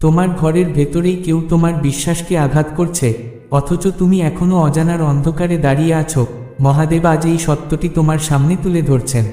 তোমার ঘরের ভেতরেই কেউ তোমার বিশ্বাসকে আঘাত করছে, অথচ তুমি এখনও অজানার অন্ধকারে দাঁড়িয়ে আছো। মহাদেব আজ এই সত্যটি তোমার সামনে তুলে ধরছেন।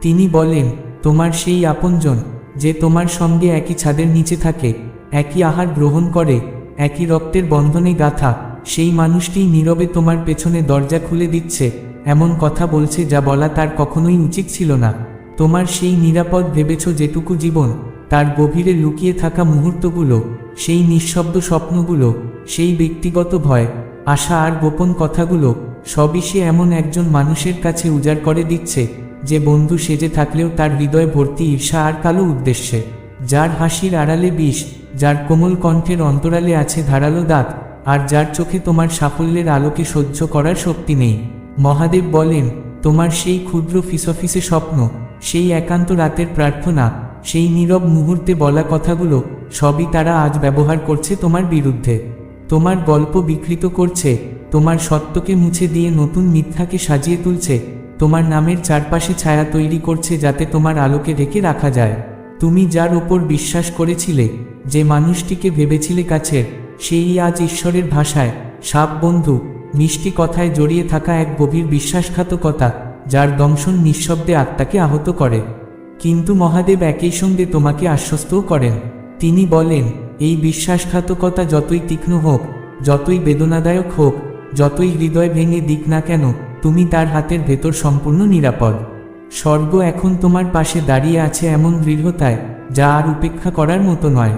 তিনি বলেন, তোমার সেই আপনজন, যে তোমার সঙ্গে একই ছাদের নিচে থাকে, একই আহার গ্রহণ করে, একই রক্তের বন্ধনে গাথা, সেই মানুষটিই নীরবে তোমার পেছনে দরজা খুলে দিচ্ছে, এমন কথা বলছে যা বলা তার কখনোই উচিত ছিল না। তোমার সেই নিরাপদ ভেবেছ যেটুকু জীবন তার গভীরে লুকিয়ে থাকা মুহূর্তগুলো, সেই নিঃশব্দ স্বপ্নগুলো, সেই ব্যক্তিগত ভয়, আশা আর গোপন কথাগুলো, সবই সে এমন একজন মানুষের কাছে উজাড় করে দিচ্ছে, যে বন্ধু সেজে থাকলেও তার হৃদয় ভর্তি ঈর্ষা আর কালো উদ্দেশ্যে। যার হাসির আড়ালে বিষ, যার কোমল কণ্ঠের অন্তরালে আছে ধারালো দাঁত আর যার চোখে তোমার সাফল্যের আলোকে সহ্য করার শক্তি নেই। মহাদেব বলেন, তোমার সেই ক্ষুদ্র ফিসফিসে স্বপ্ন, সেই একান্ত রাতের প্রার্থনা সেই নীরব মুহূর্তে বলা কথাগুলো সবই তারা আজ ব্যবহার করছে তোমার বিরুদ্ধে। তোমার গল্প বিকৃত করছে, তোমার সত্যকে মুছে দিয়ে নতুন মিথ্যাকে সাজিয়ে তুলছে, তোমার নামের চারপাশে ছায়া তৈরি করছে যাতে তোমার আলোকে ঢেকে রাখা যায়। তুমি যার ওপর বিশ্বাস করেছিলে, যে মানুষটিকে ভেবেছিলে কাছের, সেই আজ ঈশ্বরের ভাষায়, সাপ বন্ধু, মিষ্টি কথায় জড়িয়ে থাকা এক গভীর বিশ্বাসঘাতকতা, যার দংশন নিঃশব্দে আত্মাকে আহত করে। কিন্তু মহাদেব একই সঙ্গে তোমাকে আশ্বস্তও করেন। তিনি বলেন, এই বিশ্বাসঘাতকতা যতই তীক্ষ্ণ হোক, যতই বেদনাদায়ক হোক, যতই হৃদয় ভেঙে দিক না কেন, তুমি তার হাতের ভেতর সম্পূর্ণ নিরাপদ। স্বর্গ এখন তোমার পাশে দাঁড়িয়ে আছে এমন দৃঢ়তায়, যা আর উপেক্ষা করার মতো নয়।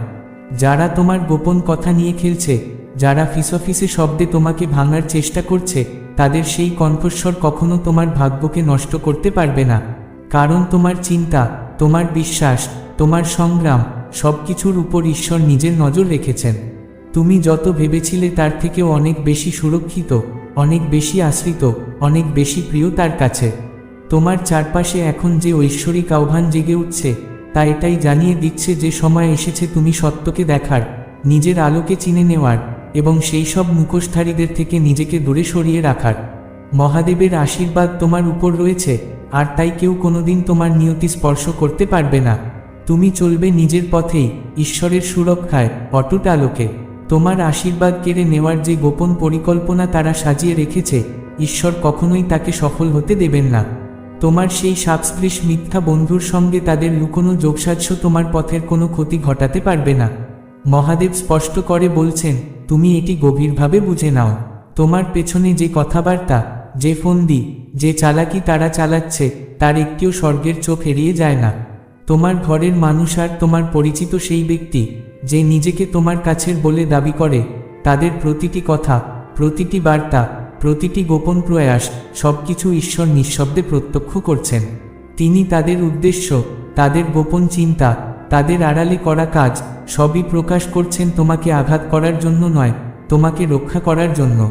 যারা তোমার গোপন কথা নিয়ে খেলছে, যারা ফিসফিসে শব্দে তোমাকে ভাঙার চেষ্টা করছে, তাদের সেই কণ্ঠস্বর কখনো তোমার ভাগ্যকে নষ্ট করতে পারবে না। কারণ তোমার চিন্তা, তোমার বিশ্বাস, তোমার সংগ্রাম সব কিছুর উপর ঈশ্বর নিজের নজর রেখেছেন। তুমি যত ভেবেছিলে তার থেকেও অনেক বেশি সুরক্ষিত, অনেক বেশি আশ্রিত, অনেক বেশি প্রিয় তার কাছে। তোমার চারপাশে এখন যে ঐশ্বরিক আহ্বান জেগে উঠছে, তা এটাই জানিয়ে দিচ্ছে যে সময় এসেছে তুমি সত্যকে দেখার, নিজের আলোকে চিনে নেওয়ার, এবং সেই সব মুখোশধারীদের থেকে নিজেকে দূরে সরিয়ে রাখার। মহাদেবের আশীর্বাদ তোমার উপর রয়েছে, আর তাই কেউ কোনোদিন তোমার নিয়তি স্পর্শ করতে পারবে না। তুমি চলবে নিজের পথেই, ঈশ্বরের সুরক্ষায়, অটুট আলোকে। তোমার আশীর্বাদ কেড়ে নেওয়ার যে গোপন পরিকল্পনা তারা সাজিয়ে রেখেছে, ঈশ্বর কখনোই তাকে সফল হতে দেবেন না। তোমার সেই সাবস্পৃশ মিথ্যা বন্ধুর সঙ্গে তাদের লুকোনো যোগসাধ্য তোমার পথের কোনো ক্ষতি ঘটাতে পারবে না। মহাদেব স্পষ্ট করে বলছেন, তুমি এটি গভীরভাবে বুঝে নাও। তোমার পেছনে যে কথাবার্তা যে ফন্দি, যে চালাকি তারা চালাচ্ছে, তার একটিও স্বর্গের চোখ এড়িয়ে যায় না। তোমার ঘরের মানুষ আর তোমার পরিচিত সেই ব্যক্তি, যে নিজেকে তোমার কাছের বলে দাবি করে, তাদের প্রতিটি কথা, প্রতিটি বার্তা, প্রতিটি গোপন প্রয়াস, সবকিছু ঈশ্বর নিঃশব্দে প্রত্যক্ষ করছেন। তিনি তাদের উদ্দেশ্য, তাদের গোপন চিন্তা, তাদের আড়ালে করা কাজ, সবই প্রকাশ করছেন তোমাকে আঘাত করার জন্য নয়, তোমাকে রক্ষা করার জন্য।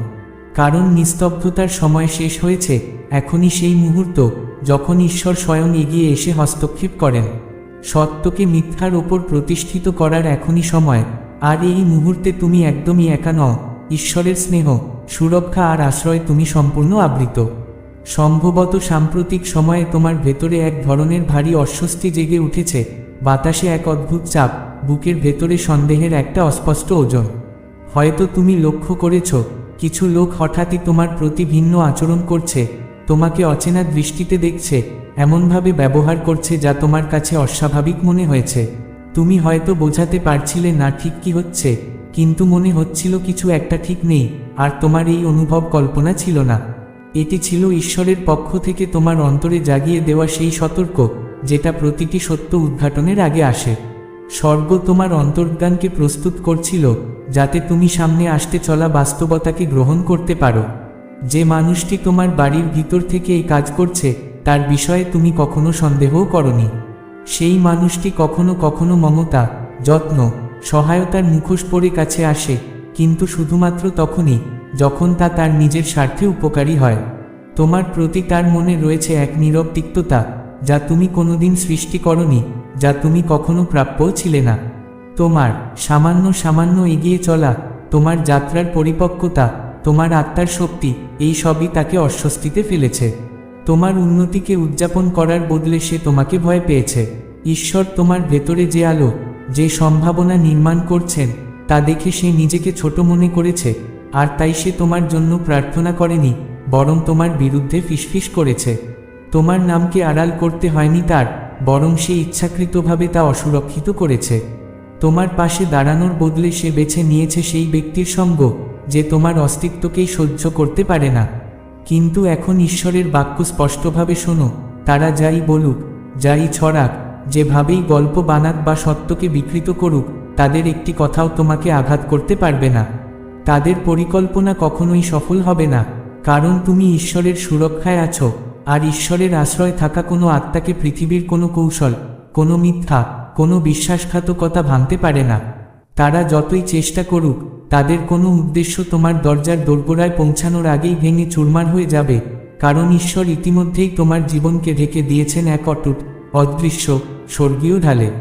কারণ নিস্তব্ধতার সময় শেষ হয়েছে, এখনই সেই মুহূর্ত, যখন ঈশ্বর স্বয়ং এগিয়ে এসে হস্তক্ষেপ করেন। সত্যকে মিথ্যার ওপর প্রতিষ্ঠিত করার এখনই সময়, আর এই মুহূর্তে তুমি একদমই একা নও, ঈশ্বরের স্নেহ, সুরক্ষা আর আশ্রয় তুমি সম্পূর্ণ আবৃত। সম্ভবত সাম্প্রতিক সময়ে তোমার ভেতরে এক ধরনের ভারী অস্বস্তি জেগে উঠেছে, বাতাসে এক অদ্ভুত চাপ, বুকের ভেতরে সন্দেহের একটা অস্পষ্ট ওজন। হয়তো তুমি লক্ষ্য করেছ কিছু লোক হঠাৎই তোমার প্রতি ভিন্ন আচরণ করছে, তোমাকে অচেনা দৃষ্টিতে দেখছে, এমনভাবে ব্যবহার করছে যা তোমার কাছে অস্বাভাবিক মনে হয়েছে। তুমি হয়তো বোঝাতে পারছিলে না ঠিক কি হচ্ছে, কিন্তু মনে হচ্ছিল কিছু একটা ঠিক নেই, আর তোমার এই অনুভব কল্পনা ছিল না। এটি ছিল ঈশ্বরের পক্ষ থেকে তোমার অন্তরে জাগিয়ে দেওয়া সেই সতর্ক, যেটা প্রতিটি সত্য উদ্ঘাটনের আগে আসে। স্বর্গ তোমার অন্তর্জ্ঞানকে প্রস্তুত করছিল যাতে তুমি সামনে আসতে চলা বাস্তবতাকে গ্রহণ করতে পারো। যে মানুষটি তোমার বাড়ির ভিতর থেকে এই কাজ করছে, তার বিষয়ে তুমি কখনো সন্দেহও করনি। সেই মানুষটি কখনো কখনো মমতা, যত্ন, সহায়তার মুখোশ পরে কাছে আসে, কিন্তু শুধুমাত্র তখনই, যখন তা তার নিজের স্বার্থে উপকারী হয়। তোমার প্রতি তার মনে রয়েছে এক নীরব তিক্ততা, যা তুমি কোনোদিন সৃষ্টি করনি, যা তুমি কখনো প্রাপ্যও ছিলে না। তোমার সামান্য সামান্য এগিয়ে চলা, তোমার যাত্রার পরিপক্কতা, তোমার আত্মার শক্তি, এই সবই তাকে অস্বস্তিতে ফেলেছে। তোমার উন্নতিকে উদযাপন করার বদলে সে তোমাকে ভয় পেয়েছে। ঈশ্বর তোমার ভেতরে যে আলো, যে সম্ভাবনা নির্মাণ করছেন, তা দেখে সে নিজেকে ছোট মনে করেছে, আর তাই সে তোমার জন্য প্রার্থনা করেনি, বরং তোমার বিরুদ্ধে ফিসফিস করেছে। তোমার নামকে আড়াল করতে হয়নি তার, বরং সে ইচ্ছাকৃতভাবে তা অসুরক্ষিত করেছে। তোমার পাশে দাঁড়ানোর বদলে সে বেছে নিয়েছে সেই ব্যক্তির সঙ্গ, যে তোমার অস্তিত্বকেই সহ্য করতে পারে না। কিন্তু এখন ঈশ্বরের বাক্য স্পষ্টভাবে শোনো, তারা যাই বলুক, যাই ছড়াক, যেভাবেই গল্প বানাক বা সত্যকে বিকৃত করুক, তাদের একটি কথাও তোমাকে আঘাত করতে পারবে না। তাদের পরিকল্পনা কখনোই সফল হবে না, কারণ তুমি ঈশ্বরের সুরক্ষায় আছো, আর ঈশ্বরের আশ্রয় থাকা কোনো আত্মাকে পৃথিবীর কোনো কৌশল, কোনো মিথ্যা কোনো বিশ্বাসঘাতকতা ভাঙতে পারে না। তারা যতই চেষ্টা করুক, তাদের কোনো উদ্দেশ্য তোমার দরজার দোরগোড়ায় পৌঁছানোর আগেই ভেঙে চুরমার হয়ে যাবে। কারণ ঈশ্বর ইতিমধ্যেই তোমার জীবনকে ঢেকে দিয়েছেন এক অটুট, অদৃশ্য, স্বর্গীয় ঢালে।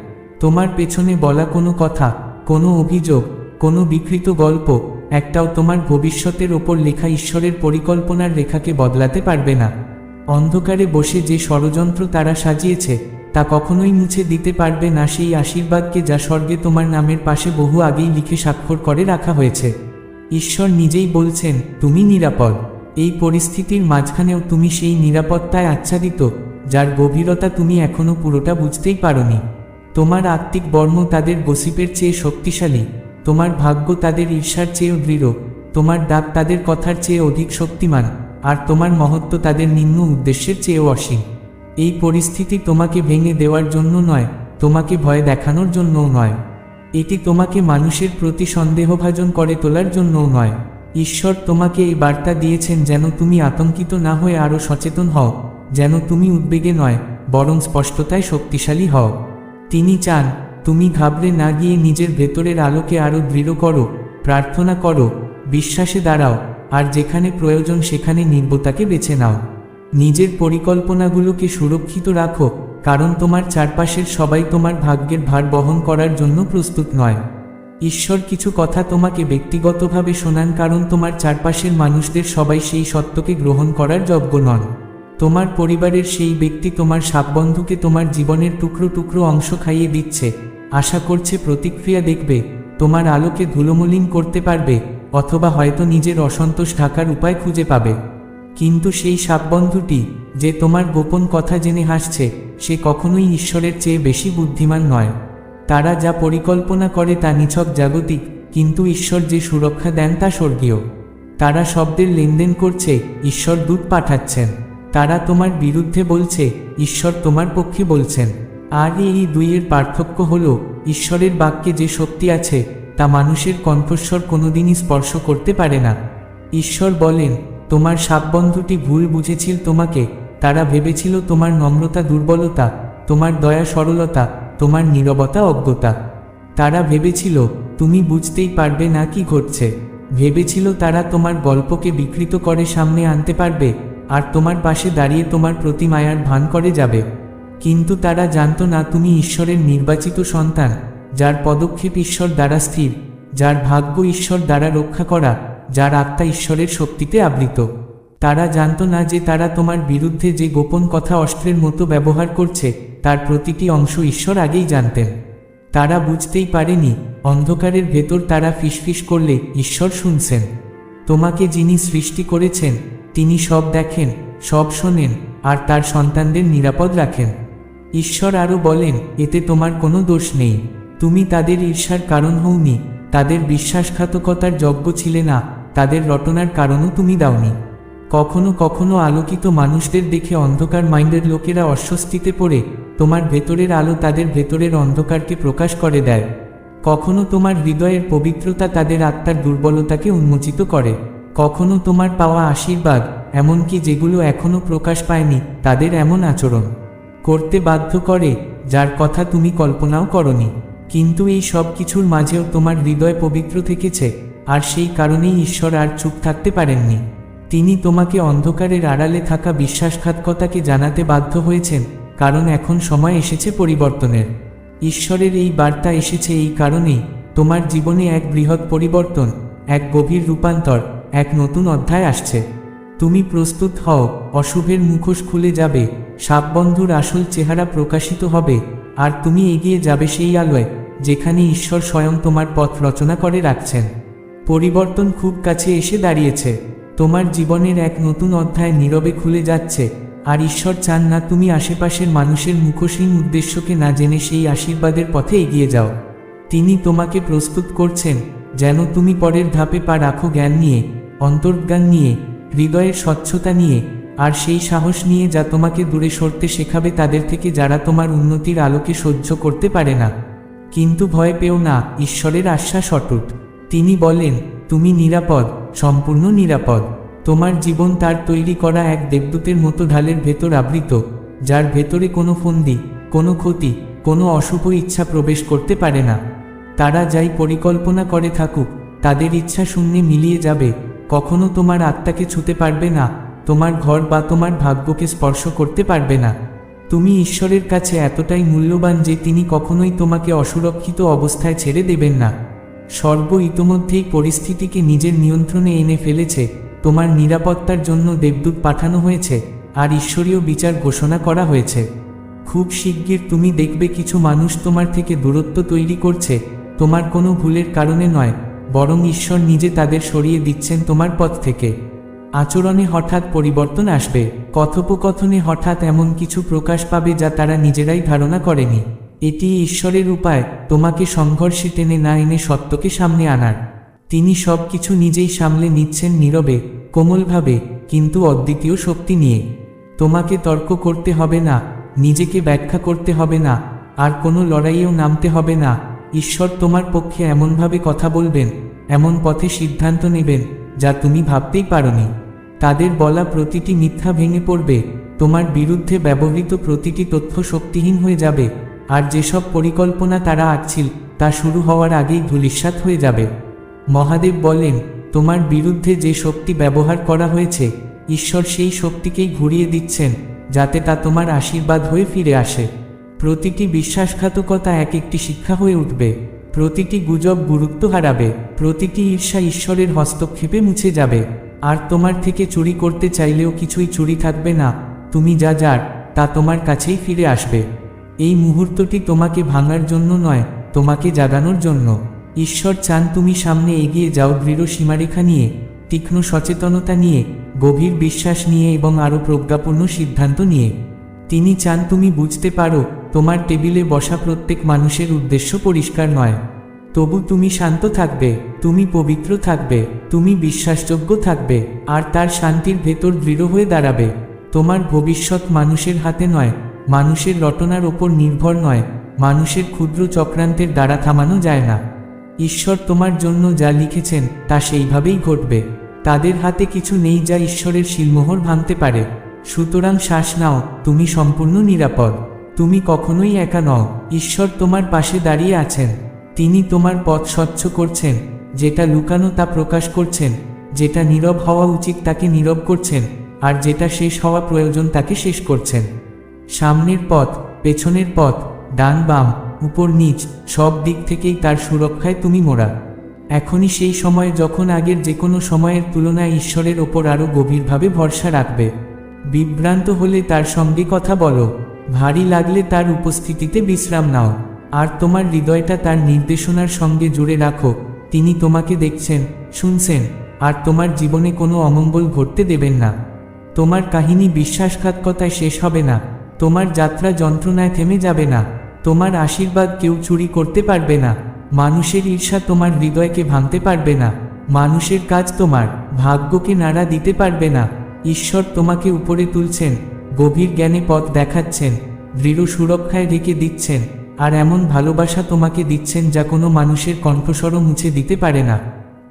তোমার পেছনে বলা কোনো কথা, কোনো অভিযোগ, কোনো বিকৃত গল্প, একটাও তোমার ভবিষ্যতের ওপর লেখা ঈশ্বরের পরিকল্পনার রেখাকে বদলাতে পারবে না। অন্ধকারে বসে যে ষড়যন্ত্র তারা সাজিয়েছে তা কখনোই মুছে দিতে পারবে না। সেই আশীর্বাদকে যা স্বর্গে তোমার নামের পাশে বহু আগেই লিখে স্বাক্ষর করে রাখা হয়েছে। ঈশ্বর নিজেই বলছেন, তুমি নিরাপদ। এই পরিস্থিতির মাঝখানেও তুমি সেই নিরাপত্তায় আচ্ছাদিত, যার গভীরতা তুমি এখনও পুরোটা বুঝতেই পারোনি। তোমার আত্মিক বর্ম তাদের গসিপের চেয়ে শক্তিশালী, তোমার ভাগ্য তাদের ঈর্ষার চেয়েও দৃঢ়, তোমার ডাক তাদের কথার চেয়ে অধিক শক্তিমান, আর তোমার মহত্ব তাদের নিম্ন উদ্দেশ্যের চেয়েও অসীম। এই পরিস্থিতি তোমাকে ভেঙে দেওয়ার জন্য নয়, তোমাকে ভয় দেখানোর জন্যও নয়। এটি তোমাকে মানুষের প্রতি সন্দেহভাজন করে তোলার জন্যও নয়। ঈশ্বর তোমাকে এই বার্তা দিয়েছেন যেন তুমি আতঙ্কিত না হয়ে আরও সচেতন হও, যেন তুমি উদ্বেগে নয়, বরং স্পষ্টতায় শক্তিশালী হও। তিনি চান, তুমি ঘাবড়ে না গিয়ে নিজের ভেতরের আলোকে আরও দৃঢ় করো, প্রার্থনা করো, বিশ্বাসে দাঁড়াও, আর যেখানে প্রয়োজন সেখানে নির্বতাকে বেছে নাও। নিজের পরিকল্পনাগুলোকে সুরক্ষিত রাখো, কারণ তোমার চারপাশের সবাই তোমার ভাগ্যের ভার বহন করার জন্য প্রস্তুত নয়। ঈশ্বর কিছু কথা তোমাকে ব্যক্তিগতভাবে শোনান, কারণ তোমার চারপাশের মানুষদের সবাই সেই সত্যকে গ্রহণ করার যোগ্য নন। তোমার পরিবারের সেই ব্যক্তি তোমার সাপবন্ধুকে তোমার জীবনের টুকরো টুকরো অংশ খাইয়ে দিচ্ছে। আশা করছে প্রতিক্রিয়া দেখবে, তোমার আলোকে ধুলোমলিন করতে পারবে, অথবা হয়তো নিজের অসন্তোষ ঢাকার উপায় খুঁজে পাবে। কিন্তু সেই সাপবন্ধুটি যে তোমার গোপন কথা জেনে হাসছে, সে কখনোই ঈশ্বরের চেয়ে বেশি বুদ্ধিমান নয়। তারা যা পরিকল্পনা করে তা নিছক জাগতিক, কিন্তু ঈশ্বর যে সুরক্ষা দেন তা স্বর্গীয়। তারা শব্দের লেনদেন করছে, ঈশ্বর দূত পাঠাচ্ছেন। তারা তোমার বিরুদ্ধে বলছে, ঈশ্বর তোমার পক্ষে বলছেন। আর এই দুইয়ের পার্থক্য হল, ঈশ্বরের বাক্যে যে শক্তি আছে, তা মানুষের কণ্ঠস্বর কোনোদিনই স্পর্শ করতে পারে না। ঈশ্বর বলেন তোমার সাপবন্ধুটি ভুল বুঝেছিল তোমাকে, তারা ভেবেছিল তোমার নম্রতা, দুর্বলতা, তোমার দয়া, সরলতা, তোমার নীরবতা, অজ্ঞতা। তারা ভেবেছিল, তুমি বুঝতেই পারবে না কি ঘটছে। ভেবেছিল তারা তোমার গল্পকে বিকৃত করে সামনে আনতে পারবে, আর তোমার পাশে দাঁড়িয়ে তোমার প্রতি মায়ার ভান করে যাবে। কিন্তু তারা জানত না তুমি ঈশ্বরের নির্বাচিত সন্তান, যার পদক্ষেপ ঈশ্বর দ্বারা স্থির, যার ভাগ্য ঈশ্বর দ্বারা রক্ষা করা। যার আত্মা ঈশ্বরের শক্তিতে আবৃত। তারা জানত না যে তারা তোমার বিরুদ্ধে যে গোপন কথা অস্ত্রের মতো ব্যবহার করছে, তার প্রতিটি অংশ ঈশ্বর আগেই জানতেন। তারা বুঝতেই পারেনি, অন্ধকারের ভেতর তারা ফিসফিস করলে ঈশ্বর শুনছেন। তোমাকে যিনি সৃষ্টি করেছেন, তিনি সব দেখেন, সব শোনেন, আর তার সন্তানদের নিরাপদ রাখেন। ঈশ্বর আরও বলেন, এতে তোমার কোনো দোষ নেই। তুমি তাদের ঈর্ষার কারণ হওনি তাদের বিশ্বাসঘাতকতার যজ্ঞ ছিলে না, তাদের রটনার কারণও তুমি দাওনি। কখনো কখনো আলোকিত মানুষদের দেখে অন্ধকার মাইন্ডের লোকেরা অস্বস্তিতে পড়ে, তোমার ভেতরের আলো তাদের ভেতরের অন্ধকারকে প্রকাশ করে দেয়। কখনো তোমার হৃদয়ের পবিত্রতা তাদের আত্মার দুর্বলতাকে উন্মোচিত করে। কখনো তোমার পাওয়া আশীর্বাদ, এমনকি যেগুলো এখনও প্রকাশ পায়নি, তাদের এমন আচরণ করতে বাধ্য করে, যার কথা তুমি কল্পনাও করনি। কিন্তু এই সব কিছুর মাঝেও তোমার হৃদয় পবিত্র থেকেছে, আর সেই কারণেই ঈশ্বর আর চুপ থাকতে পারেননি। তিনি তোমাকে অন্ধকারের আড়ালে থাকা বিশ্বাসঘাতকতাকে জানাতে বাধ্য হয়েছেন, কারণ এখন সময় এসেছে পরিবর্তনের। ঈশ্বরের এই বার্তা এসেছে এই কারণেই, তোমার জীবনে এক বৃহৎ পরিবর্তন, এক গভীর রূপান্তর, এক নতুন অধ্যায় আসছে। তুমি প্রস্তুত হও, অশুভের মুখোশ খুলে যাবে, সাপবন্ধুর আসল চেহারা প্রকাশিত হবে, আর তুমি এগিয়ে যাবে সেই আলোয়। যেখানে ঈশ্বর স্বয়ং তোমার পথ রচনা করে রাখছেন। পরিবর্তন খুব কাছে এসে দাঁড়িয়েছে। তোমার জীবনের এক নতুন অধ্যায় নীরবে খুলে যাচ্ছে। আর ঈশ্বর চান না তুমি আশেপাশের মানুষের মুখোশহীন উদ্দেশ্যকে না জেনে সেই আশীর্বাদের পথে এগিয়ে যাও। তিনি তোমাকে প্রস্তুত করছেন, যেন তুমি পরের ধাপে পা রাখো জ্ঞান নিয়ে, অন্তর্জ্ঞান নিয়ে, হৃদয়ের স্বচ্ছতা নিয়ে, আর সেই সাহস নিয়ে যা তোমাকে দূরে সরতে শেখাবে তাদের থেকে যারা তোমার উন্নতির আলোকে সহ্য করতে পারে না। কিন্তু ভয় পেও না, ঈশ্বরের আশ্বাস অটুট। তিনি বলেন, তুমি নিরাপদ, সম্পূর্ণ নিরাপদ। তোমার জীবন তার তৈরি করা এক দেবদূতের মতো ঢালের ভেতর আবৃত, যার ভেতরে কোনো ফন্দি, কোনো ক্ষতি, কোনো অশুভ ইচ্ছা প্রবেশ করতে পারে না। তারা যাই পরিকল্পনা করে থাকুক, তাদের ইচ্ছা শূন্যে মিলিয়ে যাবে। কখনো তোমার আত্মাকে ছুতে পারবে না, তোমার ঘর বা তোমার ভাগ্যকে স্পর্শ করতে পারবে না। তুমি ঈশ্বরের কাছে এতটাই মূল্যবান যে তিনি কখনোই তোমাকে অসুরক্ষিত অবস্থায় ছেড়ে দেবেন না। স্বর্গ ইতোমধ্যেই পরিস্থিতিকে নিজের নিয়ন্ত্রণে এনে ফেলেছে, তোমার নিরাপত্তার জন্য দেবদূত পাঠানো হয়েছে, আর ঈশ্বরীয় বিচার ঘোষণা করা হয়েছে। খুব শিগগির তুমি দেখবে কিছু মানুষ তোমার থেকে দূরত্ব তৈরি করছে, তোমার কোনো ভুলের কারণে নয়, বরং ঈশ্বর নিজে তাদের সরিয়ে দিচ্ছেন তোমার পথ থেকে। আচরণে হঠাৎ পরিবর্তন আসবে। কথোপকথনে হঠাৎ এমন কিছু প্রকাশ পাবে যা তারা নিজেরাই ধারণা করেনি। এটি ঈশ্বরের উপায়, তোমাকে সংঘর্ষে টেনে না এনে সত্যকে সামনে আনার। তিনি সব কিছু নিজেই সামলে নিচ্ছেন নীরবে, কোমলভাবে, কিন্তু অদ্বিতীয় শক্তি নিয়ে। তোমাকে তর্ক করতে হবে না, নিজেকে ব্যাখ্যা করতে হবে না, আর কোনো লড়াইয়েও নামতে হবে না। ঈশ্বর তোমার পক্ষে এমনভাবে কথা বলবেন, এমন পথে সিদ্ধান্ত নেবেন, যা তুমি ভাবতেই পারোনি। তাদের বলা প্রতিটি মিথ্যা ভেঙে পড়বে, তোমার বিরুদ্ধে ব্যবহৃত প্রতিটি তথ্য শক্তিহীন হয়ে যাবে, আর যেসব পরিকল্পনা তারা আঁকছিল, তা শুরু হওয়ার আগেই ধূলিসাৎ হয়ে যাবে। মহাদেব বলেন তোমার বিরুদ্ধে যে শক্তি ব্যবহার করা হয়েছে, ঈশ্বর সেই শক্তিকেই ঘুরিয়ে দিচ্ছেন, যাতে তা তোমার আশীর্বাদ হয়ে ফিরে আসে। প্রতিটি বিশ্বাসঘাতকতা এক একটি শিক্ষা হয়ে উঠবে, প্রতিটি গুজব গুরুত্ব হারাবে, প্রতিটি ঈর্ষা ঈশ্বরের হস্তক্ষেপে মুছে যাবে। আর তোমার থেকে চুরি করতে চাইলেও কিছুই চুরি থাকবে না, তুমি যা যার, তা তোমার কাছেই ফিরে আসবে। এই মুহূর্তটি তোমাকে ভাঙার জন্য নয়, তোমাকে জাগানোর জন্য। ঈশ্বর চান তুমি সামনে এগিয়ে যাও দৃঢ় সীমারেখা নিয়ে, তীক্ষ্ণ সচেতনতা নিয়ে, গভীর বিশ্বাস নিয়ে এবং আরও প্রজ্ঞাপূর্ণ সিদ্ধান্ত নিয়ে। তিনি চান তুমি বুঝতে পারো, তোমার টেবিলে বসা প্রত্যেক মানুষের উদ্দেশ্য পরিষ্কার নয়। তবু তুমি শান্ত থাকবে, তুমি পবিত্র থাকবে, তুমি বিশ্বাসযোগ্য থাকবে, আর তার শান্তির ভেতর দৃঢ় হয়ে দাঁড়াবে। তোমার ভবিষ্যৎ মানুষের হাতে নয়, মানুষের রটনার ওপর নির্ভর নয়, মানুষের ক্ষুদ্র চক্রান্তের দ্বারা থামানো যায় না। ঈশ্বর তোমার জন্য যা লিখেছেন, তা সেইভাবেই ঘটবে। তাদের হাতে কিছু নেই যা ঈশ্বরের শিলমোহর ভাঙতে পারে। সুতরাং শ্বাস নাও, তুমি সম্পূর্ণ নিরাপদ। তুমি কখনোই একা নও, ঈশ্বর তোমার পাশে দাঁড়িয়ে আছেন। তিনি তোমার পথ স্বচ্ছ করছেন, যেটা লুকানো তা প্রকাশ করছেন, যেটা নীরব হওয়া উচিত তাকে নীরব করছেন, আর যেটা শেষ হওয়া প্রয়োজন তাকে শেষ করছেন। সামনের পথ, পেছনের পথ, ডান বাম, উপর নিচ, সব দিক থেকেই তার সুরক্ষায় তুমি মোড়া। এখনই সেই সময় যখন আগের যে কোনো সময়ের তুলনায় ঈশ্বরের ওপর আরও গভীরভাবে ভরসা রাখবে। বিভ্রান্ত হলে তার সঙ্গে কথা বলো, ভারী লাগলে তার উপস্থিতিতে বিশ্রাম নাও। আর তোমার হৃদয়টা তার নির্দেশনার সঙ্গে জুড়ে রাখো। তিনি তোমাকে দেখছেন, শুনছেন, আর তোমার জীবনে কোনো অমঙ্গল ঘটতে দেবেন না। তোমার কাহিনী বিশ্বাসঘাতকতায় শেষ হবে না। তোমার যাত্রা যন্ত্রণায় থেমে যাবে না। তোমার আশীর্বাদ কেউ চুরি করতে পারবে না। মানুষের ঈর্ষা তোমার হৃদয়কে ভাঙতে পারবে না। মানুষের কাজ তোমার ভাগ্যকে নাড়া দিতে পারবে না। ঈশ্বর তোমাকে উপরে তুলছেন, গভীর জ্ঞানে পথ দেখাচ্ছেন, দৃঢ় সুরক্ষায় রেখে দিচ্ছেন। আর এমন ভালোবাসা তোমাকে দিচ্ছেন যা কোনো মানুষের কণ্ঠস্বরও মুছে দিতে পারে না।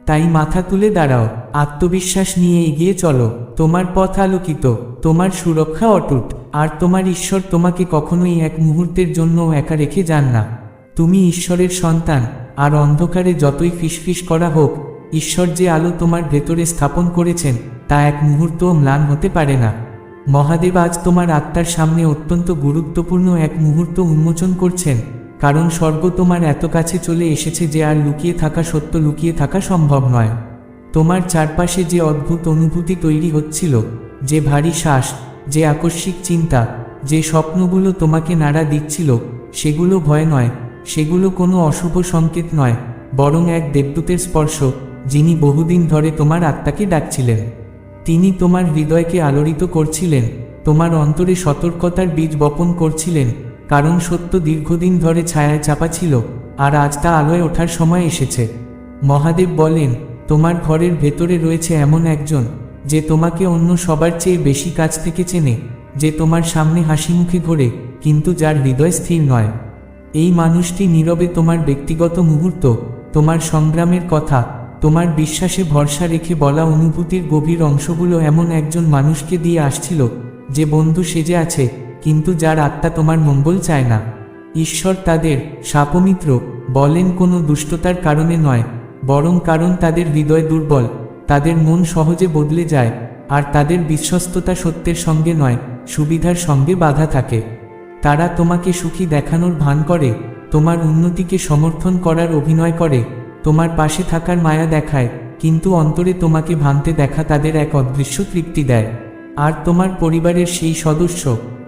তাই মাথা তুলে দাঁড়াও, আত্মবিশ্বাস নিয়ে এগিয়ে চলো। তোমার পথ আলোকিত, তোমার সুরক্ষা অটুট, আর তোমার ঈশ্বর তোমাকে কখনোই এক মুহূর্তের জন্য একা রেখে যান না। তুমি ঈশ্বরের সন্তান, আর অন্ধকারে যতই ফিসফিস করা হোক, ঈশ্বর যে আলো তোমার ভেতরে স্থাপন করেছেন, তা এক মুহূর্তও ম্লান হতে পারে না। মহাদেব আজ তোমার আত্মার সামনে অত্যন্ত গুরুত্বপূর্ণ এক মুহূর্ত উন্মোচন করছেন, কারণ স্বর্গ তোমার এত কাছে চলে এসেছে যে আর লুকিয়ে থাকা সত্য লুকিয়ে থাকা সম্ভব নয়। তোমার চারপাশে যে অদ্ভুত অনুভূতি তৈরি হচ্ছিল, যে ভারী শ্বাস, যে আকস্মিক চিন্তা, যে স্বপ্নগুলো তোমাকে নাড়া দিচ্ছিল, সেগুলো ভয় নয়, সেগুলো কোনো অশুভ সংকেত নয়, বরং এক দেবদূতের স্পর্শ, যিনি বহুদিন ধরে তোমার আত্মাকে ডাকছিলেন। তিনি তোমার হৃদয়কে আলোড়িত করছিলেন, তোমার অন্তরে সতর্কতার বীজ বপন করছিলেন, কারণ সত্য দীর্ঘদিন ধরে ছায়ায় চাপা ছিল, আর আজ তা আলোয় ওঠার সময় এসেছে। মহাদেব বলেন, তোমার ঘরের ভেতরে রয়েছে এমন একজন, যে তোমাকে অন্য সবার চেয়ে বেশি কাছ থেকে চেনে, যে তোমার সামনে হাসি মুখে ঘোরে, কিন্তু যার হৃদয় স্থির নয়। এই মানুষটি নীরবে তোমার ব্যক্তিগত মুহূর্ত, তোমার সংগ্রামের কথা তোমার বিশ্বাসে ভরসা রেখে বলা অনুভূতির গভীর অংশগুলো এমন একজন মানুষকে দিয়ে আসছিল, যে বন্ধু সেজে আছে, কিন্তু যার আত্মা তোমার মঙ্গল চায় না। ঈশ্বর তাদের সাপমিত্র, বলেন কোনো দুষ্টতার কারণে নয়, বরং কারণ তাদের হৃদয় দুর্বল, তাদের মন সহজে বদলে যায়, আর তাদের বিশ্বস্ততা সত্যের সঙ্গে নয়, সুবিধার সঙ্গে বাধা থাকে। তারা তোমাকে সুখী দেখানোর ভান করে, তোমার উন্নতিকে সমর্থন করার অভিনয় করে। তোমার পাশে থাকার মায়া দেখায়, কিন্তু অন্তরে তোমাকে ভাঙতে দেখা তাদের এক অদৃশ্য তৃপ্তি দেয়। আর তোমার পরিবারের সেই সদস্য,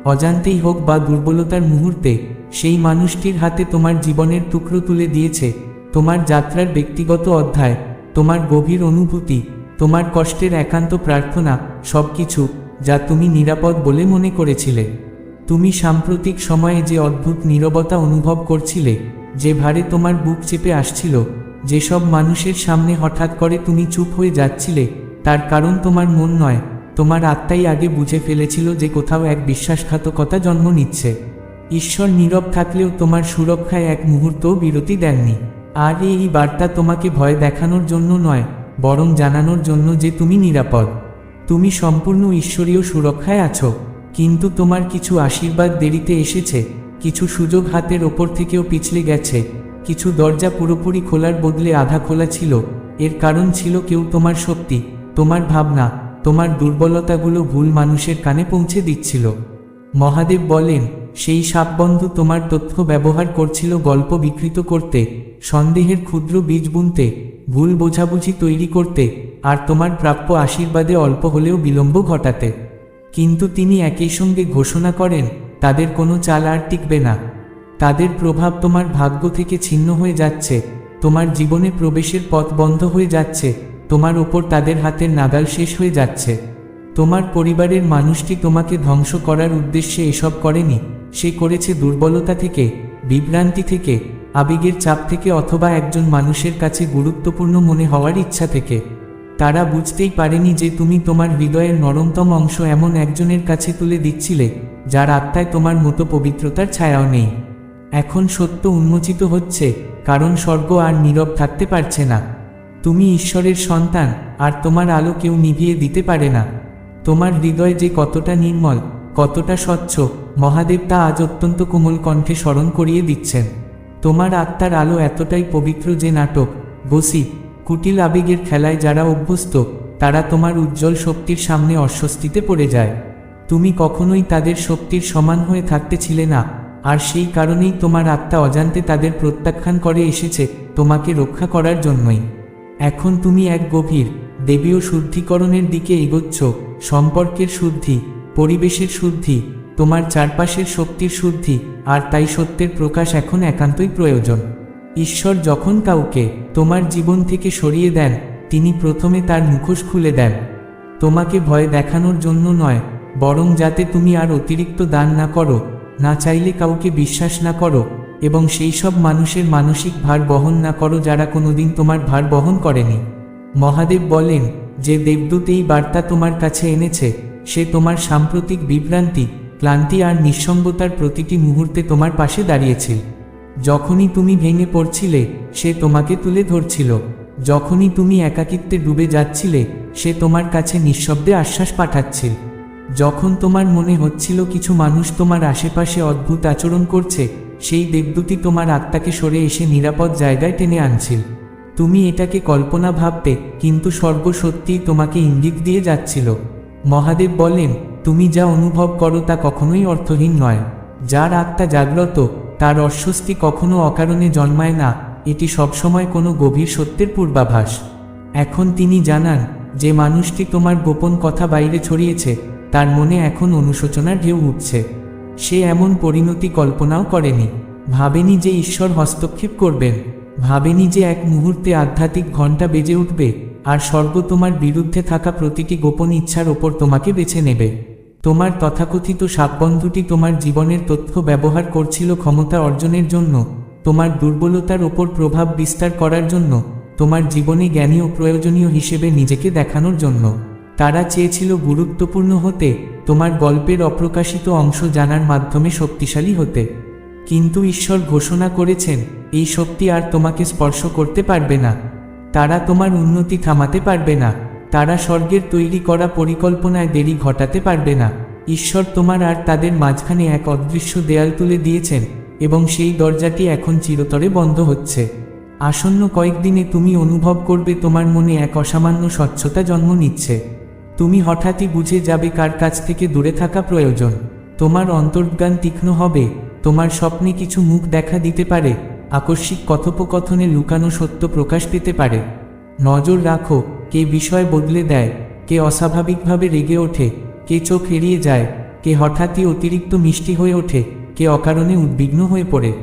অজান্তেই হোক বা দুর্বলতার মুহূর্তে, সেই মানুষটির হাতে তোমার জীবনের টুকরো তুলে দিয়েছে। তোমার যাত্রার ব্যক্তিগত অধ্যায়, তোমার গভীর অনুভূতি, তোমার কষ্টের একান্ত প্রার্থনা, সবকিছু, যা তুমি নিরাপদ বলে মনে করেছিলে। তুমি সাম্প্রতিক সময়ে যে অদ্ভুত নীরবতা অনুভব করছিলে, যে ভারে তোমার বুক চেপে আসছিল যেসব মানুষের সামনে হঠাৎ করে তুমি চুপ হয়ে যাচ্ছিলে, তার কারণ তোমার মন নয়। তোমার আত্মাই আগে বুঝে ফেলেছিল যে কোথাও এক বিশ্বাসঘাতকতা জন্ম নিচ্ছে। ঈশ্বর নীরব থাকলেও তোমার সুরক্ষায় এক মুহূর্তও বিরতি দেননি। আর এই বার্তা তোমাকে ভয় দেখানোর জন্য নয়, বরং জানানোর জন্য যে তুমি নিরাপদ। তুমি সম্পূর্ণ ঈশ্বরীয় সুরক্ষায় আছো, কিন্তু তোমার কিছু আশীর্বাদ দেরিতে এসেছে, কিছু সুযোগ হাতের ওপর থেকেও পিছলে গেছে। কিছু দরজা পুরোপুরি খোলার বদলে আধা খোলা ছিল। এর কারণ ছিল কেউ তোমার শক্তি, তোমার ভাবনা, তোমার দুর্বলতাগুলো ভুল মানুষের কানে পৌঁছে দিচ্ছিল। মহাদেব বলেন, সেই সাপবন্ধু তোমার তথ্য ব্যবহার করছিল গল্প বিকৃত করতে, সন্দেহের ক্ষুদ্র বীজ বুনতে, ভুল বোঝাবুঝি তৈরি করতে, আর তোমার প্রাপ্য আশীর্বাদে অল্প হলেও বিলম্ব ঘটাতে। কিন্তু তিনি একই সঙ্গে ঘোষণা করেন, তাদের কোনো চাল আর টিকবে না। তাদের প্রভাব তোমার ভাগ্য থেকে ছিন্ন হয়ে যাচ্ছে, তোমার জীবনে প্রবেশের পথ বন্ধ হয়ে যাচ্ছে, তোমার ওপর তাদের হাতের নাগাল শেষ হয়ে যাচ্ছে। তোমার পরিবারের মানুষটি তোমাকে ধ্বংস করার উদ্দেশ্যে এসব করেনি, সে করেছে দুর্বলতা থেকে, বিভ্রান্তি থেকে, আবেগের চাপ থেকে অথবা একজন মানুষের কাছে গুরুত্বপূর্ণ মনে হওয়ার ইচ্ছা থেকে। তারা বুঝতেই পারেনি যে তুমি তোমার হৃদয়ের নরমতম অংশ এমন একজনের কাছে তুলে দিচ্ছিলে, যার আত্মায় তোমার মতো পবিত্রতার ছায়াও নেই। এখন সত্য উন্মোচিত হচ্ছে, কারণ স্বর্গ আর নীরব থাকতে পারছে না। তুমি ঈশ্বরের সন্তান, আর তোমার আলো কেউ নিভিয়ে দিতে পারে না। তোমার হৃদয় যে কতটা নির্মল, কতটা স্বচ্ছ, মহাদেব তা আজ অত্যন্ত কোমল কণ্ঠে স্মরণ করিয়ে দিচ্ছেন। তোমার আত্মার আলো এতটাই পবিত্র যে নাটক, বসি, কুটিল আবেগের খেলায় যারা অভ্যস্ত, তারা তোমার উজ্জ্বল শক্তির সামনে অস্বস্তিতে পড়ে যায়। তুমি কখনোই তাদের শক্তির সমান হয়ে থাকতে ছিলে না। আর সেই কারণেই তোমার আত্মা অজান্তে তাদের প্রত্যাখ্যান করে এসেছে তোমাকে রক্ষা করার জন্যই। এখন তুমি এক গভীর, দেবীয় শুদ্ধিকরণের দিকে এগোচ্ছ, সম্পর্কের শুদ্ধি, পরিবেশের শুদ্ধি, তোমার চারপাশের শক্তির শুদ্ধি, আর তাই সত্যের প্রকাশ এখন একান্তই প্রয়োজন। ঈশ্বর যখন কাউকে তোমার জীবন থেকে সরিয়ে দেন, তিনি প্রথমে তার মুখোশ খুলে দেন। তোমাকে ভয় দেখানোর জন্য নয়, বরং যাতে তুমি আর অতিরিক্ত দান না করো না চাইলে কাউকে বিশ্বাস না করো, এবং সেই সব মানুষের মানসিক ভার বহন না করো যারা কোনোদিন তোমার ভার বহন করেনি। মহাদেব বলেন, যে দেবদূত এই বার্তা তোমার কাছে এনেছে, সে তোমার সাম্প্রতিক বিভ্রান্তি, ক্লান্তি আর নিঃসঙ্গতার প্রতিটি মুহূর্তে তোমার পাশে দাঁড়িয়েছিল যখনই তুমি ভেঙে পড়ছিলে, সে তোমাকে তুলে ধরছিল। যখনই তুমি একাকিত্বে ডুবে যাচ্ছিলে, সে তোমার কাছে নিঃশব্দে আশ্বাস পাঠাচ্ছিল যখন তোমার মনে হচ্ছিল কিছু মানুষ তোমার আশেপাশে অদ্ভুত আচরণ করছে, সেই দেবদূতি তোমার আত্মাকে সরে এসে নিরাপদ জায়গায় টেনে আনছিল। তুমি এটাকে কল্পনা ভাবতে, কিন্তু স্বর্গ সত্যিই তোমাকে ইঙ্গিত দিয়ে যাচ্ছিল। মহাদেব বলেন, তুমি যা অনুভব করো তা কখনোই অর্থহীন নয়। যার আত্মা জাগ্রত, তার অস্বস্তি কখনো অকারণে জন্মায় না। এটি সবসময় কোনো গভীর সত্যের পূর্বাভাস। এখন তিনি জানান, যে মানুষটি তোমার গোপন কথা বাইরে ছড়িয়েছে তার মনে এখন অনুশোচনার ঢেউ উঠছে। সে এমন পরিণতি কল্পনাও করেনি। ভাবেনি যে ঈশ্বর হস্তক্ষেপ করবেন। ভাবেনি যে এক মুহূর্তে আধ্যাত্মিক ঘণ্টা বেজে উঠবে আর স্বর্গ তোমার বিরুদ্ধে থাকা প্রতিটি গোপন ইচ্ছার ওপর তোমাকে বেছে নেবে। তোমার তথাকথিত সাপবন্ধুটি তোমার জীবনের তথ্য ব্যবহার করছিল ক্ষমতা অর্জনের জন্য, তোমার দুর্বলতার ওপর প্রভাব বিস্তার করার জন্য, তোমার জীবনে জ্ঞানী ও প্রয়োজনীয় হিসেবে নিজেকে দেখানোর জন্য। তারা চেয়েছিল গুরুত্বপূর্ণ হতে তোমার গল্পের অপ্রকাশিত অংশ জানার মাধ্যমে শক্তিশালী হতে। কিন্তু ঈশ্বর ঘোষণা করেছেন, এই শক্তি আর তোমাকে স্পর্শ করতে পারবে না। তারা তোমার উন্নতি থামাতে পারবে না। তারা স্বর্গের তৈরি করা পরিকল্পনায় দেরি ঘটাতে পারবে না। ঈশ্বর তোমার আর তাদের মাঝখানে এক অদৃশ্য দেয়াল তুলে দিয়েছেন এবং সেই দরজাটি এখন চিরতরে বন্ধ হচ্ছে। আসন্ন কয়েকদিনে তুমি অনুভব করবে তোমার মনে এক অসামান্য স্বচ্ছতা জন্ম নিচ্ছে। তুমি হঠাৎই বুঝে যাবে কার কাছ থেকে দূরে থাকা প্রয়োজন। তোমার অন্তর্জ্ঞান তীক্ষ্ণ হবে, তোমার স্বপ্নে কিছু মুখ দেখা দিতে পারে, আকস্মিক কথোপকথনে লুকানো সত্য প্রকাশ পেতে পারে। নজর রাখো, কে বিষয় বদলে দেয়, কে অস্বাভাবিকভাবে রেগে ওঠে, কে চোখ এড়িয়ে যায়, কে হঠাৎই অতিরিক্ত মিষ্টি হয়ে ওঠে, কে অকারণে উদ্বিগ্ন হয়ে পড়ে।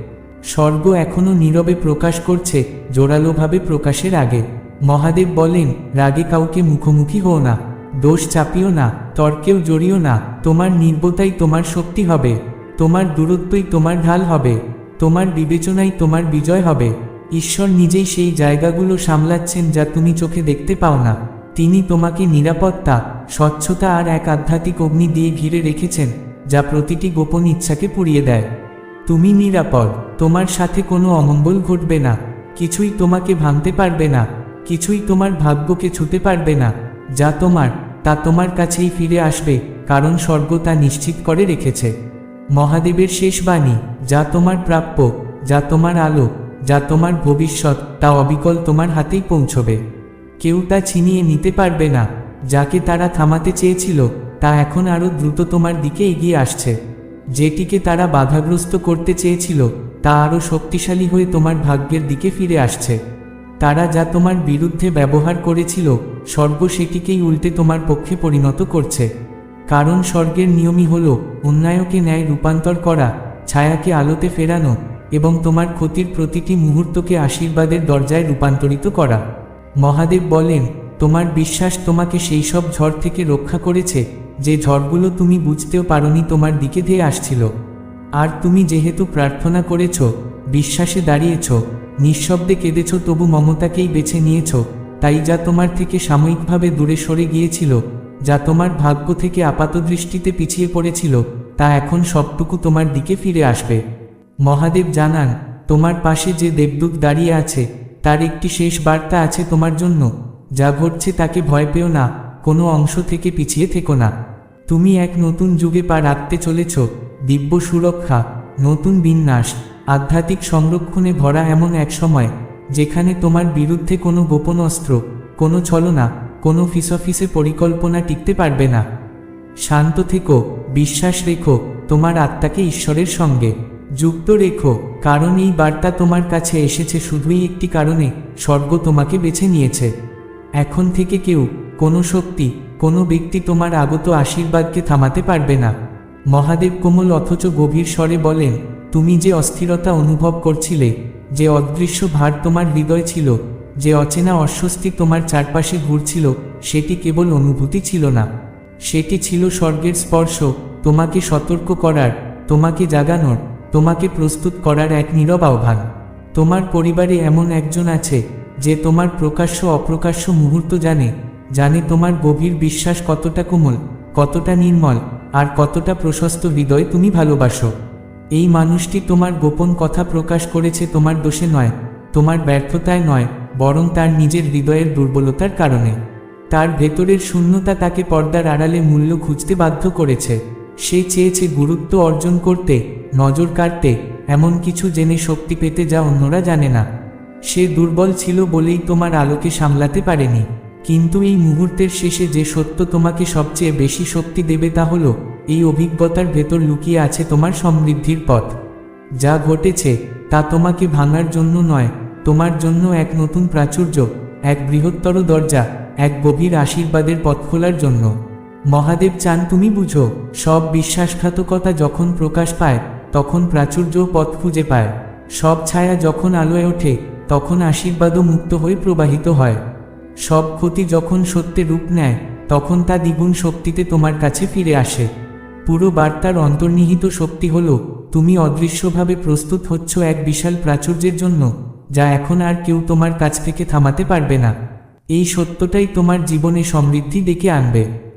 স্বর্গ এখনও নীরবে প্রকাশ করছে, জোরালোভাবে প্রকাশের আগে। মহাদেব বলেন, রাগে কাউকে মুখোমুখি হও না। দোষ চাপিও না, তর্কেও জড়িও না, তোমার নির্বতাই তোমার শক্তি হবে, তোমার দূরত্বই তোমার ঢাল হবে, তোমার বিবেচনাই তোমার বিজয় হবে। ঈশ্বর নিজেই সেই জায়গাগুলো সামলাচ্ছেন যা তুমি চোখে দেখতে পাও না। তিনি তোমাকে নিরাপত্তা, স্বচ্ছতা আর এক আধ্যাত্মিক অগ্নি দিয়ে ঘিরে রেখেছেন, যা প্রতিটি গোপন ইচ্ছাকে পুড়িয়ে দেয়। তুমি নিরাপদ, তোমার সাথে কোনো অমঙ্গল ঘটবে না, কিছুই তোমাকে ভাঙতে পারবে না, কিছুই তোমার ভাগ্যকে ছুতে পারবে না, যা তোমার তা তোমার কাছেই ফিরে আসবে, কারণ স্বর্গ তা নিশ্চিত করে রেখেছে। মহাদেবের শেষ বাণী, যা তোমার প্রাপ্য, যা তোমার আলো, যা তোমার ভবিষ্যৎ, তা অবিকল তোমার হাতেই পৌঁছবে। কেউ তা ছিনিয়ে নিতে পারবে না, যাকে তারা থামাতে চেয়েছিল, তা এখন আরও দ্রুত তোমার দিকে এগিয়ে আসছে। যেটিকে তারা বাধাগ্রস্ত করতে চেয়েছিল, তা আরও শক্তিশালী হয়ে তোমার ভাগ্যের দিকে ফিরে আসছে। তারা যা তোমার বিরুদ্ধে ব্যবহার করেছিল, স্বর্গ সেটিকেই উল্টে তোমার পক্ষে পরিণত করছে। কারণ স্বর্গের নিয়মই হল, অন্যায়কে ন্যায় রূপান্তর করা, ছায়াকে আলোতে ফেরানো, এবং তোমার ক্ষতির প্রতিটি মুহূর্তকে আশীর্বাদের দরজায় রূপান্তরিত করা। মহাদেব বলেন, তোমার বিশ্বাস তোমাকে সেই সব ঝড় থেকে রক্ষা করেছে, যে ঝড়গুলো তুমি বুঝতেও পারোনি তোমার দিকে ধেয়ে আসছিল। আর তুমি যেহেতু প্রার্থনা করেছ বিশ্বাসে দাঁড়িয়েছ, নিঃশব্দে কেঁদেছ, তবু মমতাকেই বেছে নিয়েছ, তাই যা তোমার থেকে সাময়িকভাবে দূরে সরে গিয়েছিল, যা তোমার ভাগ্য থেকে আপাতদৃষ্টিতে পিছিয়ে পড়েছিল, তা এখন সবটুকু তোমার দিকে ফিরে আসবে। মহাদেব জানান, তোমার পাশে যে দেবদূত দাঁড়িয়ে আছে, তার একটি শেষ বার্তা আছে তোমার জন্য, যা ঘটছে তাকে ভয় পেও না, কোনো অংশ থেকে পিছিয়ে থেকো না। তুমি এক নতুন যুগে পা রাখতে চলেছ, দিব্য সুরক্ষা, নতুন বিন্যাস আধ্যাত্মিক সংরক্ষণে ভরা এমন এক সময়, যেখানে তোমার বিরুদ্ধে কোনো গোপন অস্ত্র, কোনো ছলনা, কোনো ফিসফিসে পরিকল্পনা টিকতে পারবে না। শান্ত থেকো, বিশ্বাস রেখো, তোমার আত্মাকে ঈশ্বরের সঙ্গে। যুক্ত রেখো, কারণ এই বার্তা তোমার কাছে এসেছে শুধুই একটি কারণে, স্বর্গ তোমাকে বেছে নিয়েছে। এখন থেকে কেউ, কোনো শক্তি, কোনো ব্যক্তি তোমার আগত আশীর্বাদকে থামাতে পারবে না। মহাদেব কোমল অথচ গভীর স্বরে বলেন তুমি যে অস্থিরতা অনুভব করছিলে, যে অদৃশ্য ভার তোমার হৃদয় ছিল, যে অচেনা অস্বস্তি তোমার চারপাশে ঘুরছিল, সেটি কেবল অনুভূতি ছিল না। সেটি ছিল স্বর্গের স্পর্শ, তোমাকে সতর্ক করার, তোমাকে জাগানোর, তোমাকে প্রস্তুত করার এক নীরব আহ্বান। তোমার পরিবারে এমন একজন আছে, যে তোমার প্রকাশ্য অপ্রকাশ্য মুহূর্ত জানে জানে তোমার গভীর বিশ্বাস কতটা কোমল, কতটা নির্মল, আর কতটা প্রশস্ত হৃদয় তুমি ভালোবাসো। এই মানুষটি তোমার গোপন কথা প্রকাশ করেছে, তোমার দোষে নয়, তোমার ব্যর্থতায় নয়, বরং তার নিজের হৃদয়ের দুর্বলতার কারণে। তার ভেতরের শূন্যতা তাকে পর্দার আড়ালে মূল্য খুঁজতে বাধ্য করেছে। সে চেয়েছে গুরুত্ব অর্জন করতে, নজর কাটতে এমন কিছু জেনে শক্তি পেতে যা অন্যরা জানে না। সে দুর্বল ছিল বলেই তোমার আলোকে সামলাতে পারেনি। কিন্তু এই মুহূর্তের শেষে যে সত্য তোমাকে সবচেয়ে বেশি শক্তি দেবে তা হলো এই অভিজ্ঞতার ভেতর লুকিয়ে আছে তোমার সমৃদ্ধির পথ। যা ঘটেছে, তা তোমাকে ভাঙার জন্য নয়, তোমার জন্য এক নতুন প্রাচুর্য, এক বৃহত্তর দরজা, এক গভীর আশীর্বাদের পথ খোলার জন্য। মহাদেব চান তুমি বুঝো, সব বিশ্বাসঘাতকতা যখন প্রকাশ পায়, তখন প্রাচুর্য পথ খুঁজে পায়। সব ছায়া যখন আলোয় ওঠে, তখন আশীর্বাদও মুক্ত হয়ে প্রবাহিত হয়। সব ক্ষতি যখন সত্যে রূপ নেয়, তখন তা দ্বিগুণ শক্তিতে তোমার কাছে ফিরে আসে। পুরো বার্তার অন্তর্নিহিত শক্তি হল, তুমি অদৃশ্যভাবে প্রস্তুত হচ্ছ এক বিশাল প্রাচুর্যের জন্য, যা এখন আর কেউ তোমার কাছ থেকে থামাতে পারবে না। এই সত্যটাই তোমার জীবনে সমৃদ্ধি দেখে আনবে।